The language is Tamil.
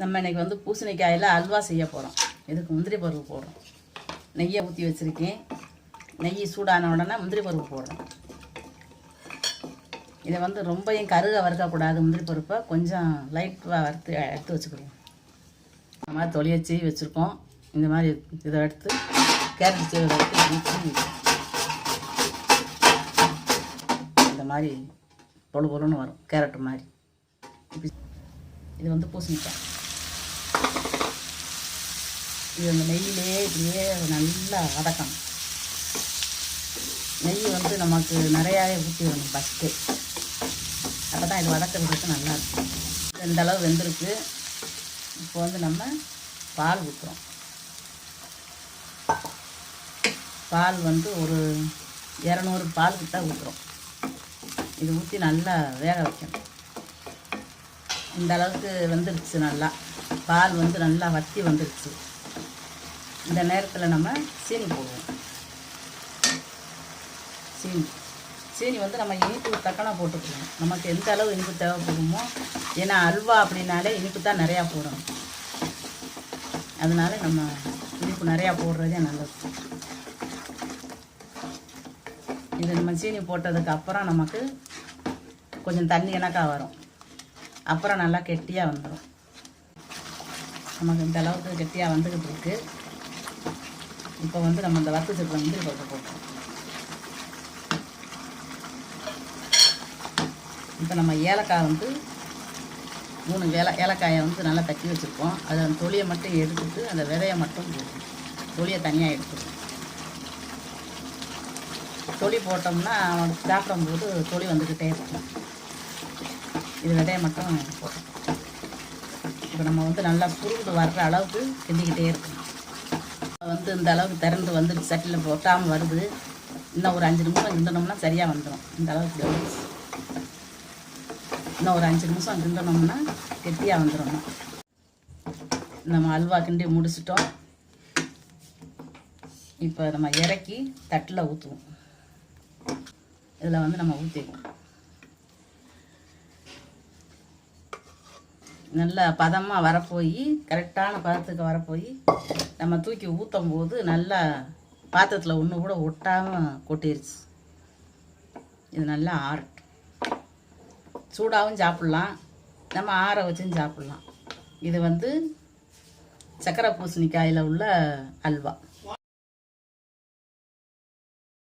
நம்ம இன்னைக்கு வந்து பூசணிக்காயில் அல்வா செய்ய போகிறோம் இதுக்கு முந்திரி பருப்பு போடுறோம். நெய்யை ஊற்றி வச்சுருக்கேன். நெய் சூடான உடனே முந்திரி பருப்பு போடுறோம். இதை வந்து ரொம்பையும் கருக வறுக்கக்கூடாது முந்திரி பருப்பை. கொஞ்சம் லைட்டாக வறுத்து எடுத்து வச்சுக்கிடுவோம் இந்த மாதிரி தொலியச்சி வச்சுருக்கோம். இந்த மாதிரி இதை எடுத்து கேரட் சீரகம் எடுத்து இந்த மாதிரி பொழு பொழுன்னு வரும். கேரட் மாதிரி. இது வந்து பூசணிக்காய். இது அந்த நெய்யிலே இப்படியே நல்லா வதக்கணும். நெய் வந்து நமக்கு நிறையாவே ஊற்றிடணும் ஃபஸ்ட்டு அப்போ தான் இது வதக்கிறதுக்கு நல்லா இருக்கும். இந்த அளவு வெந்திருக்கு. இப்போ வந்து நம்ம பால் ஊற்றுறோம் பால் வந்து ஒரு இரநூறு பால் கிட்ட ஊற்றுறோம் இது ஊற்றி நல்லா வேக வைக்கணும். இந்த அளவுக்கு வெந்துருச்சு நல்லா. பால் வந்து நல்லா வத்தி வந்துருச்சு. இந்த நேரத்தில் நம்ம சீனி போடுவோம். சீனி. சீனி வந்து நம்ம இனிப்பு தக்கன போட்டுக்கணும். நமக்கு எந்த அளவு இனிப்பு தேவைப்படுமோ ஏன்னா அல்வா அப்படின்னாலே இனிப்பு தான் நிறையா போடணும். அதனால நம்ம இனிப்பு நிறையா போடுறதே நல்லது. இது நம்ம சீனி போட்டதுக்கு அப்புறம் நமக்கு கொஞ்சம் தண்ணி கணக்காக வரும். அப்புறம் நல்லா கெட்டியாக வந்துடும் நமக்கு இந்த அளவுக்கு கெட்டியாக வந்துக்கிட்டு இருக்குது இப்போ வந்து நம்ம இந்த வறுத்து வச்சுருக்க வந்து பருப்பு போட்டோம். இப்போ நம்ம ஏலக்காய் வந்து மூணு வேலை ஏலக்காயை வந்து நல்லா தட்டி வச்சுருக்கோம். அதை அந்த தொலியை மட்டும் எடுத்துட்டு அந்த விதையை மட்டும் போடணும் தொலியை தனியாக எடுத்துருவோம் தொலி போட்டோம்னா அவனுக்கு சாப்பிடும்போது தொலி வந்துக்கிட்டே இருக்கும். இது விதையை மட்டும் போட்டோம் இப்போ நம்ம வந்து நல்லா சுருண்டு வர்ற அளவுக்கு கிண்டிக்கிட்டே இருக்கணும். வந்து இந்த அளவுக்கு திறந்து வந்துருக்கு சட்டியில் ஒட்டாமல் வருது. இன்னும் ஒரு அஞ்சு நிமிஷம் கிண்டனோம்னா சரியாக வந்துடும் இந்த அளவுக்கு இன்னும் ஒரு அஞ்சு நிமிஷம் இருந்தோம்னா கெட்டியாக வந்துடும் நம்ம அல்வா கிண்டி முடிச்சிட்டோம். இப்போ நம்ம இறக்கி தட்டில் ஊற்றுவோம் இதில் வந்து நம்ம ஊற்றிக்குவோம் நல்ல பதமாக வரப்போய் கரெக்டான பதத்துக்கு வரப்போய் நம்ம தூக்கி ஊற்றும் போது நல்லா பாத்திரத்தில் ஒன்று கூட ஒட்டாமல் கொட்டிருச்சு. இது நல்லா ஆறட்டும். சூடாகவும் சாப்பிட்லாம். நம்ம ஆற வச்சும் சாப்பிட்லாம். இது வந்து சக்கரை பூசணிக்காயில் உள்ள அல்வா.